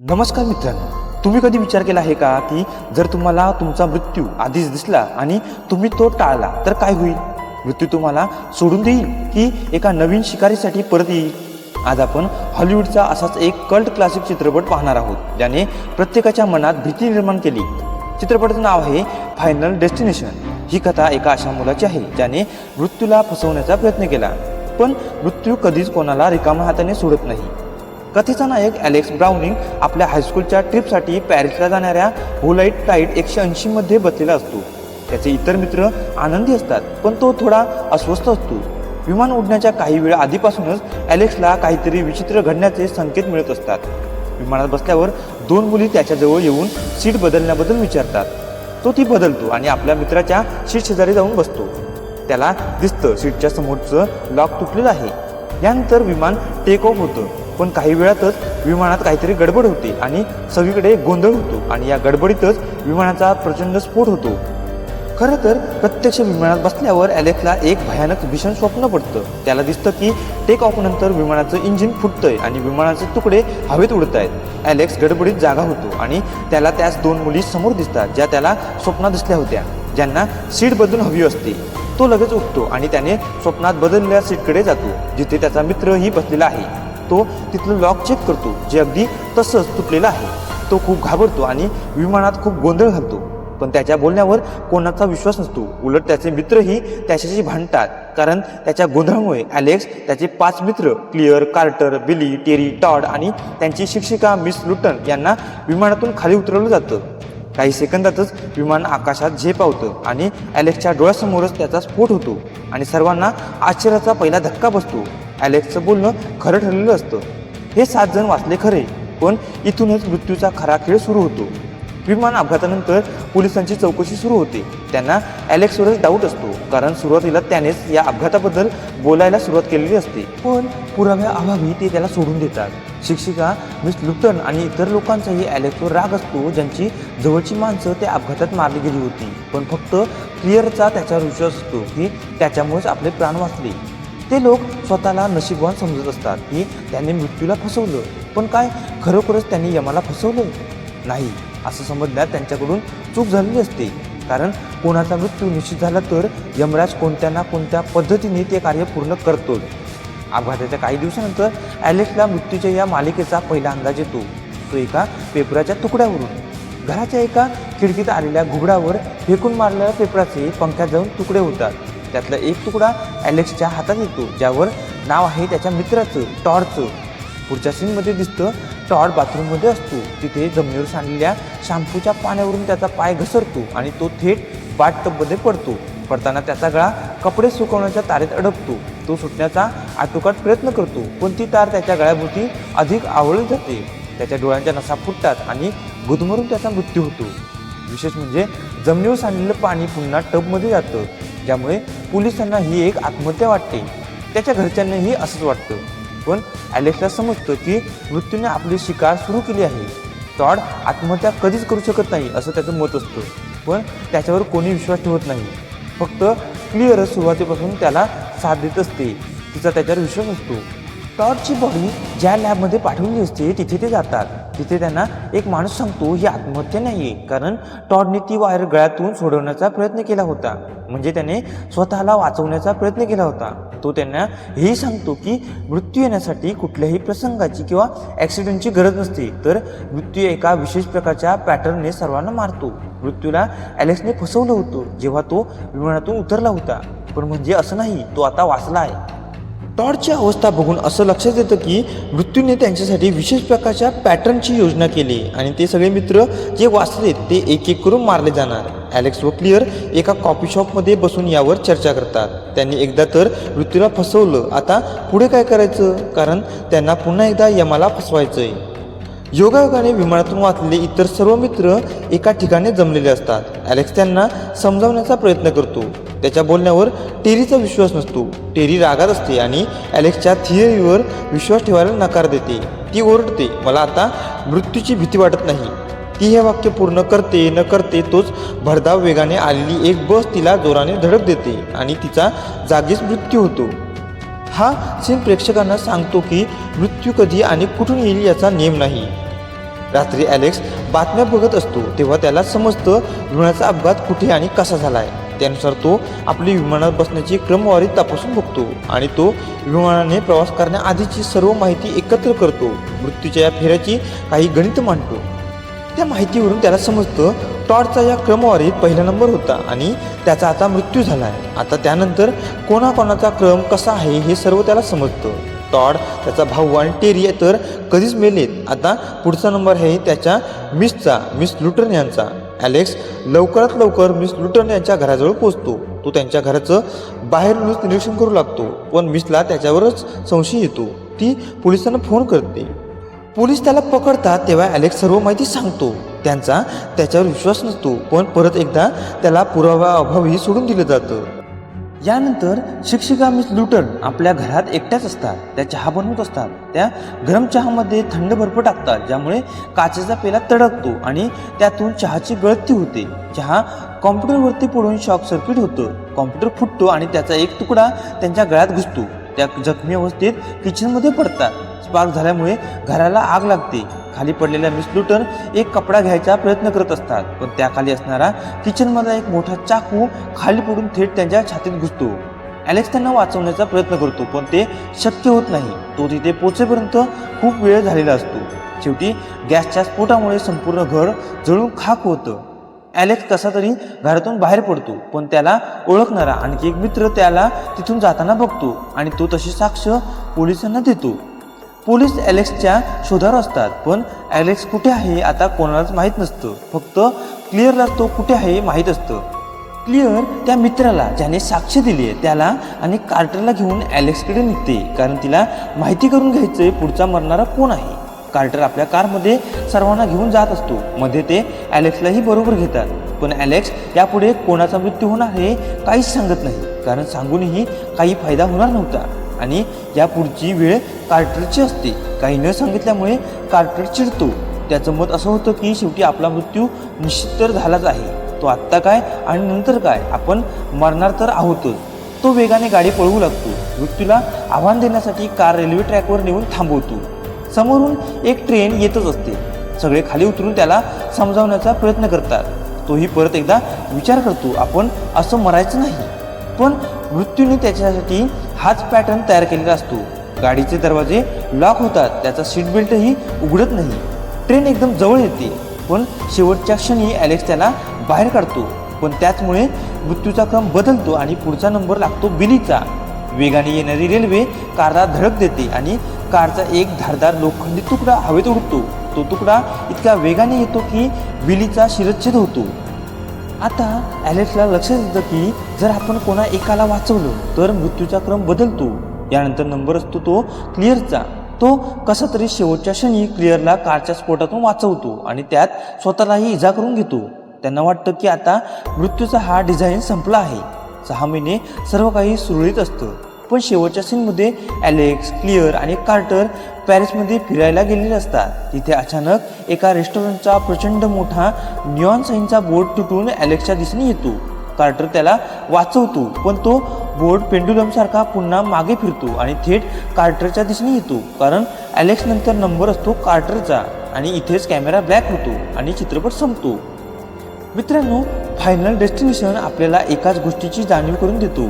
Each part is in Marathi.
नमस्कार मित्रांनो तुम्ही कधी विचार केला आहे का की जर तुम्हाला तुमचा मृत्यू आधीच दिसला आणि तुम्ही तो टाळला तर काय होईल? मृत्यू तुम्हाला सोडून देईल की एका नवीन शिकारीसाठी परत येईल? आज आपण हॉलिवूडचा असाच एक कल्ट क्लासिक चित्रपट पाहणार आहोत ज्याने प्रत्येकाच्या मनात भीती निर्माण केली. चित्रपटाचं नाव आहे फायनल डेस्टिनेशन ही कथा एका अशा मुलाची आहे ज्याने मृत्यूला फसवण्याचा प्रयत्न केला. पण मृत्यू कधीच कोणाला रिकाम्या हाताने सोडत नाही. कथेचा नायक ॲलेक्स ब्राउनिंग आपल्या हायस्कूलच्या ट्रिपसाठी पॅरिसला जाणाऱ्या होलाईट टाईट एकशे ऐंशीमध्ये बसलेला असतो. त्याचे इतर मित्र आनंदी असतात पण तो थोडा अस्वस्थ असतो. विमान उडण्याच्या काही वेळ आधीपासूनच ॲलेक्सला काहीतरी विचित्र घडण्याचे संकेत मिळत असतात. विमानात बसल्यावर दोन मुली त्याच्याजवळ येऊन सीट बदलण्याबद्दल विचारतात. तो ती बदलतो आणि आपल्या मित्राच्या सीट शेजारी जाऊन बसतो. त्याला दिसतं सीटच्या समोरचं लॉक तुटलेलं आहे. यानंतर विमान टेक ऑफ होतं. पण काही वेळातच विमानात काहीतरी गडबड होते आणि सगळीकडे गोंधळ होतो आणि या गडबडीतच विमानाचा प्रचंड स्फोट होतो. खरं तर प्रत्यक्ष विमानात बसल्यावर ॲलेक्सला एक भयानक भीषण स्वप्न पडतं. त्याला दिसतं की टेक ऑफ नंतर विमानाचं इंजिन फुटतंय आणि विमानाचे तुकडे हवेत उडत आहेत ॲलेक्स गडबडीत जागा होतो आणि त्याला त्याच दोन मुली समोर दिसतात ज्या त्याला स्वप्नात दिसल्या होत्या ज्यांना सीट बदलून हवी असते. तो लगेच उठतो आणि त्याने स्वप्नात बदललेल्या सीटकडे जातो जिथे त्याचा मित्रही बसलेला आहे. तो तिथलं लॉक चेक करतो जे अगदी तसंच तुटलेलं आहे. तो खूप घाबरतो आणि विमानात खूप गोंधळ घालतो. पण त्याच्या बोलण्यावर कोणाचा विश्वास नसतो. उलट त्याचे मित्रही त्याच्याशी भांडतात. कारण त्याच्या गोंधळामुळे ॲलेक्स त्याचे पाच मित्र Clear Carter Billy Terry Tod आणि त्यांची शिक्षिका मिस लुटन यांना विमानातून खाली उतरवलं जातं. काही सेकंदातच विमान आकाशात झेपावतं आणि ॲलेक्सच्या डोळ्यासमोरच त्याचा स्फोट होतो आणि सर्वांना आश्चर्याचा पहिला धक्का बसतो. ॲलेक्सचं बोलणं खरं ठरलेलं असतं. हे सात जण वाचले खरे पण इथूनच मृत्यूचा खरा खेळ सुरू होतो. विमान अपघातानंतर पोलिसांची चौकशी सुरू होते. त्यांना ॲलेक्सवरच डाऊट असतो कारण सुरुवातीला त्यानेच या अपघाताबद्दल बोलायला सुरुवात केलेली असते. पण पुराव्या अभावी ते त्याला सोडून देतात. शिक्षिका मिस लुटन आणि इतर लोकांचाही ॲलेक्सवर राग असतो ज्यांची जवळची माणसं त्या अपघातात मारली गेली होती. पण फक्त क्लिअरचा त्याच्यावर विश्वास असतो की त्याच्यामुळेच आपले प्राण वाचले. ते लोक स्वतःला नशीबवान समजत असतात की त्यांनी मृत्यूला फसवलं. पण काय? खरोखरच त्यांनी यमाला फसवलं? नाही. असं समजण्यात त्यांच्याकडून चूक झालेली असते. कारण कोणाचा मृत्यू निश्चित झाला तर यमराज कोणत्या ना कोणत्या पद्धतीने ते कार्य पूर्ण करतोच. अपघाताच्या काही दिवसानंतर ॲलेक्सला मृत्यूच्या या मालिकेचा पहिला अंदाज येतो. तो एका पेपराच्या तुकड्यावरून. घराच्या एका खिडकीत आलेल्या घुबडावर फेकून मारलेल्या पेपराचे पंख्यात जाऊन तुकडे होतात. त्यातला एक तुकडा ॲलेक्सच्या हातात येतो ज्यावर नाव आहे त्याच्या मित्राचं टॉडचं. पुढच्या सीनमध्ये दिसतं टॉड बाथरूममध्ये असतो. तिथे जमिनीवर सांडलेल्या शॅम्पूच्या पाण्यावरून त्याचा पाय घसरतो आणि तो थेट बाथटबमध्ये पडतो. पडताना त्याचा गळा कपडे सुकवण्याच्या तारेत अडकतो तो सुटण्याचा आटोकाट प्रयत्न करतो पण ती तार त्याच्या गळ्याभोवती अधिक आवळली जाते. त्याच्या डोळ्यांच्या नसा फुटतात आणि गुदमरून त्याचा मृत्यू होतो. विशेष म्हणजे जमिनीवर सांडलेलं पाणी पुन्हा टबमध्ये जातं. ज्यामुळे पोलिसांना ही एक आत्महत्या वाटते. त्याच्या घरच्यांनाही असंच वाटतं. पण ॲलेक्सला समजतं की मृत्यूने आपली शिकार सुरू केली आहे. टॉड आत्महत्या कधीच करू शकत नाही असं त्याचं मत असतं. पण त्याच्यावर कोणी विश्वास ठेवत नाही. फक्त क्लिअरच सुरुवातीपासून त्याला साथ देत असते. तिचा त्याच्यावर विश्वास असतो टॉर्चची बॉडी ज्या लॅबमध्ये पाठवली असते तिथे ते जातात. तिथे त्यांना एक माणूस सांगतो ही आत्महत्या नाही आहे कारण टॉडने ती वायर गळ्यातून सोडवण्याचा प्रयत्न केला होता. म्हणजे त्याने स्वतःला वाचवण्याचा प्रयत्न केला होता. तो त्यांना हेही सांगतो की मृत्यू येण्यासाठी कुठल्याही प्रसंगाची किंवा ॲक्सिडेंटची गरज नसते. तर मृत्यू एका विशेष प्रकारच्या पॅटर्नने सर्वांना मारतो. मृत्यूला ॲलेक्सने फसवलं होतं जेव्हा तो विमानातून उतरला होता. पण म्हणजे असं नाही तो आता वाचला आहे. टॉडची अवस्था बघून असं लक्षात येतं की मृत्यूने त्यांच्यासाठी विशेष प्रकारच्या पॅटर्नची योजना केली. आणि ते सगळे मित्र जे वाचले ते एक एक करून मारले जाणार. ॲलेक्स व क्लिअर एका कॉफी शॉपमध्ये बसून यावर चर्चा करतात. त्यांनी एकदा तर मृत्यूला फसवलं. आता पुढे काय करायचं? कारण त्यांना पुन्हा एकदा यमाला फसवायचं आहे योगायोगाने विमानातून वाचलेले इतर सर्व मित्र एका ठिकाणी जमलेले असतात. ॲलेक्स त्यांना समजावण्याचा प्रयत्न करतो. त्याच्या बोलण्यावर टेरीचा विश्वास नसतो. टेरी रागात असते आणि ॲलेक्सच्या थिअरीवर विश्वास ठेवायला नकार देते. ती ओरडते मला आता मृत्यूची भीती वाटत नाही. ती हे वाक्य पूर्ण करते न करते तोच भरधाव वेगाने आलेली एक बस तिला जोराने धडक देते आणि तिचा जागीच मृत्यू होतो. हा सीन प्रेक्षकांना सांगतो की मृत्यू कधी आणि कुठून येईल याचा नियम नाही. रात्री ॲलेक्स बातम्या बघत असतो तेव्हा त्याला समजतं विमानाचा अपघात कुठे आणि कसा झाला आहे त्यानुसार तो आपली विमानात बसण्याची क्रमवारी तपासून बघतो आणि तो विमानाने प्रवास करण्याआधीची सर्व माहिती एकत्र करतो. मृत्यूच्या या फेऱ्याची काही गणित मांडतो. त्या माहितीवरून त्याला समजतं टॉडचा या क्रमवारीत पहिला नंबर होता आणि त्याचा आता मृत्यू झाला आहे आता त्यानंतर कोणाकोणाचा क्रम कसा आहे हे सर्व त्याला समजतं. टॉड त्याचा भाऊ आणि टेरी तर कधीच मेलेत. आता पुढचा नंबर आहे त्याच्या मिसचा मिस लुटर्न यांचा. ॲलेक्स लवकरात लवकर मिस लुटन यांच्या घराजवळ पोचतो तो त्यांच्या घराचं बाहेरूनच निरीक्षण करू लागतो पण मिसला त्याच्यावरच संशय येतो. ती पोलिसांना फोन करते. पोलीस त्याला पकडतात तेव्हा ॲलेक्स सर्व माहिती सांगतो. त्यांचा त्याच्यावर विश्वास नसतो पण परत एकदा त्याला पुरावा अभावी सोडून दिलं जातं. यानंतर शिक्षिका मिस लुटन आपल्या घरात एकट्याच असतात. त्या चहा बनवत असतात. त्या गरम चहामध्ये थंड बर्फ टाकतात ज्यामुळे काचेचा पेला तडकतो आणि त्यातून चहाची गळती होते. चहा कॉम्प्युटरवरती पडून शॉक सर्किट होतं. कॉम्प्युटर फुटतो आणि त्याचा एक तुकडा त्यांच्या गळ्यात घुसतो. त्या जखमी अवस्थेत किचनमध्ये पडतात. स्पार्क झाल्यामुळे घराला आग लागते. खाली पडलेल्या मिस लुटन एक कपडा घ्यायचा प्रयत्न करत असतात. पण त्याखाली असणारा किचनमधला एक मोठा चाकू खाली पडून थेट त्यांच्या छातीत घुसतो. ॲलेक्स त्यांना वाचवण्याचा प्रयत्न करतो पण ते शक्य होत नाही. तो तिथे पोचेपर्यंत खूप वेळ झालेला असतो. शेवटी गॅसच्या स्फोटामुळे संपूर्ण घर जळून खाक होतं. ॲलेक्स कसा तरी घरातून बाहेर पडतो पण त्याला ओळखणारा आणखी एक मित्र त्याला तिथून जाताना बघतो आणि तो तशी साक्ष पोलिसांना देतो. पोलीस ॲलेक्सच्या शोधावर असतात. पण ॲलेक्स कुठे आहे आता कोणालाच माहीत नसतं. फक्त क्लिअरला तो कुठे आहे माहीत असतं. क्लिअर त्या मित्राला ज्याने साक्ष दिली आहे त्याला आणि कार्टरला घेऊन ॲलेक्सकडे निघते. कारण तिला माहिती करून घ्यायचं आहे पुढचा मरणारा कोण आहे. कार्टर आपल्या कारमध्ये सर्वांना घेऊन जात असतो. मध्ये ते ॲलेक्सलाही बरोबर घेतात. पण ॲलेक्स यापुढे कोणाचा मृत्यू होणार हे काहीच सांगत नाही. कारण सांगूनही काही फायदा होणार नव्हता. आणि या पुढची वेळ कार्टरची असते. काही न सांगितल्यामुळे कार्टर चिडतो. त्याचं मत असं होतं की शेवटी आपला मृत्यू निश्चित तर झालाच आहे. तो आत्ता काय आणि नंतर काय? आपण मरणार तर आहोतच. तो वेगाने गाडी पळवू लागतो. मृत्यूला आव्हान देण्यासाठी कार रेल्वे ट्रॅकवर नेऊन थांबवतो. समोरून एक ट्रेन येतच असते. सगळे खाली उतरून त्याला समजावण्याचा प्रयत्न करतात. तोही परत एकदा विचार करतो आपण असं मरायचं नाही. पण मृत्यूने त्याच्यासाठी हाच पॅटर्न तयार केलेला असतो. गाडीचे दरवाजे लॉक होतात त्याचा सीट बेल्टही उघडत नाही. ट्रेन एकदम जवळ येते पण शेवटच्या क्षणी ॲलेक्स त्याला बाहेर काढतो. पण त्याचमुळे मृत्यूचा क्रम बदलतो आणि पुढचा नंबर लागतो बिलीचा. वेगाने येणारी रेल्वे कारला धडक देते आणि कारचा एक धारदार लोखंडी तुकडा हवेत उडतो. तो तुकडा इतक्या वेगाने येतो की बिलीचा शिरच्छेद होतो. आता ॲलेक्सला लक्षात येतं की जर आपण कोणा एकाला वाचवलं तर मृत्यूचा क्रम बदलतो. यानंतर नंबर असतो तो क्लिअरचा. तो कसा तरी शेवटच्या क्षणी क्लिअरला कारच्या स्फोटातून वाचवतो आणि त्यात स्वतःलाही इजा करून घेतो. त्यांना वाटतं की आता मृत्यूचा हा डिझाईन संपला आहे. सहा महिने सर्व काही सुरळीत असतं. पण शेवटच्या सीनमध्ये ॲलेक्स क्लिअर आणि कार्टर पॅरिसमध्ये फिरायला गेलेले असतात. तिथे अचानक एका रेस्टॉरंटचा प्रचंड मोठा न्यॉन साईनचा बोर्ड तुटून ॲलेक्सच्या दिसून येतो. कार्टर त्याला वाचवतो पण तो बोर्ड पेंडुलमसारखा पुन्हा मागे फिरतो आणि थेट कार्टरच्या दिसून येतो कारण ॲलेक्स नंतर नंबर असतो कार्टरचा आणि इथेच कॅमेरा ब्लॅक होतो आणि चित्रपट संपतो. मित्रांनो फायनल डेस्टिनेशन आपल्याला एकाच गोष्टीची जाणीव करून देतो.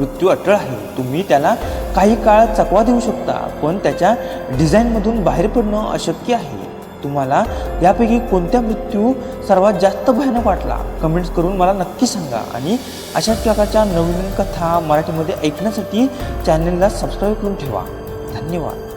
मृत्यू अटळ आहे. तुम्ही त्याला काही काळ चकवा देऊ शकता पण त्याच्या डिझाईनमधून बाहेर पडणं अशक्य आहे. तुम्हाला यापैकी कोणत्या मृत्यू सर्वात जास्त भयानक वाटला? कमेंट्स करून मला नक्की सांगा. आणि अशाच प्रकारच्या नवीन कथा मराठीमध्ये ऐकण्यासाठी चॅनलला सबस्क्राईब करून ठेवा. धन्यवाद.